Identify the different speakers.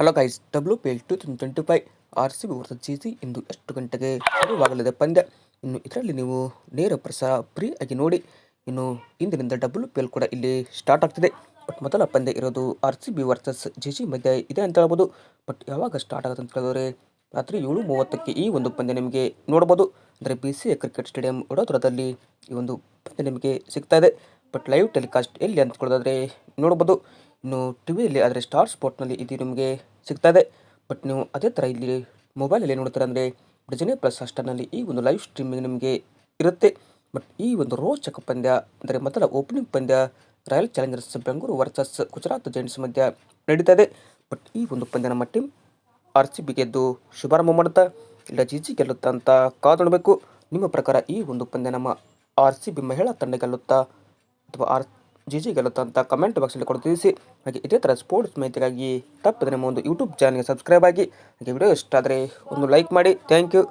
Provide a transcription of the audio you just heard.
Speaker 1: Hello guys W P L two thousand twenty five R C B versus G C ಇಂದು ಎಷ್ಟು ಗಂಟೆಗೆ ಶುರುವಾಗಲಿದೆ. ಪಂದ್ಯ ಇನ್ನು ಇದರಲ್ಲಿ ನೀವು ನೇರ ಪ್ರಸಾರ ಫ್ರೀ ಆಗಿ ನೋಡಿ, ಇನ್ನು ಇಂದಿನಿಂದ ಡಬ್ಲ್ಯೂ ಪಿ ಎಲ್ ಕೂಡ ಇಲ್ಲಿ ಸ್ಟಾರ್ಟ್ ಆಗ್ತಿದೆ. ಬಟ್ ಮೊದಲ ಪಂದ್ಯ ಇರೋದು R C B versus G C ಮಧ್ಯೆ ಇದೆ ಅಂತ ಹೇಳ್ಬೋದು. ಬಟ್ ಯಾವಾಗ ಸ್ಟಾರ್ಟ್ ಆಗುತ್ತೆ ಅಂತ ಹೇಳಿದ್ರೆ ರಾತ್ರಿ ಏಳು ಮೂವತ್ತಕ್ಕೆ ಈ ಒಂದು ಪಂದ್ಯ ನಿಮಗೆ ನೋಡ್ಬೋದು. ಅಂದರೆ B C A cricket stadium ವಡೋದರದಲ್ಲಿ ಈ ಒಂದು ಪಂದ್ಯ ನಿಮಗೆ ಸಿಗ್ತಾ ಇದೆ. ಬಟ್ ಲೈವ್ ಟೆಲಿಕಾಸ್ಟ್ ಎಲ್ಲಿ ಅಂತ ನೋಡ್ಬೋದು. ಇನ್ನು ಟಿ ವಿಯಲ್ಲಿ ಆದರೆ ಸ್ಟಾರ್ ಸ್ಪೋರ್ಟ್ನಲ್ಲಿ ಇದು ನಿಮಗೆ ಸಿಗ್ತಾ ಇದೆ ಬಟ್ ನೀವು ಅದೇ ಥರ ಇಲ್ಲಿ ಮೊಬೈಲಲ್ಲಿ ನೋಡ್ತೀರ ಅಂದರೆ ಡಿಜನೆ ಪ್ಲಸ್ ಹಾಸ್ಟರ್ನಲ್ಲಿ ಈ ಒಂದು ಲೈವ್ ಸ್ಟ್ರೀಮಿಂಗ್ ನಿಮಗೆ ಇರುತ್ತೆ. ಬಟ್ ಈ ಒಂದು ರೋಚಕ ಪಂದ್ಯ ಅಂದರೆ ಮೊದಲ ಓಪನಿಂಗ್ ಪಂದ್ಯ royal challengers Bengaluru versus Gujarat giants ಮಧ್ಯ ನಡೀತಾ ಇದೆ ಬಟ್ ಈ ಒಂದು ಪಂದ್ಯ ನಮ್ಮ ಟೀಮ್ ಆರ್ ಸಿ ಬಿ ಗೆದ್ದು ಶುಭಾರಂಭ ಮಾಡುತ್ತಾ, ಇಲ್ಲ ಜಿ ಜಿ ಗೆಲ್ಲುತ್ತಾ ಅಂತ ಕಾದು ನಿಮ್ಮ ಪ್ರಕಾರ ಈ ಒಂದು ಪಂದ್ಯ ನಮ್ಮ ಆರ್ ಸಿ ಬಿ ಮಹಿಳಾ ತಂಡ ಗೆಲ್ಲುತ್ತಾ ಅಥವಾ ಆರ್ ಜಿ ಜಿ ಗೆಲ್ಲುತ್ತಾ ಅಂತ ಕಮೆಂಟ್ ಬಾಕ್ಸಲ್ಲಿ ಕೊಡು ತಿಳಿಸಿ ಹಾಗೆ ಇದೇ ಥರ ಸ್ಪೋರ್ಟ್ಸ್ ಮಾಹಿತಿಗಾಗಿ ತಪ್ಪದೆ ನಮ್ಮ ಒಂದು ಯೂಟ್ಯೂಬ್ ಚಾನಲ್ಗೆ ಸಬ್ಸ್ಕ್ರೈಬ್ ಆಗಿ, ಹಾಗೆ ವಿಡಿಯೋ ಇಷ್ಟ ಆದರೆ ಒಂದು ಲೈಕ್ ಮಾಡಿ. Thank you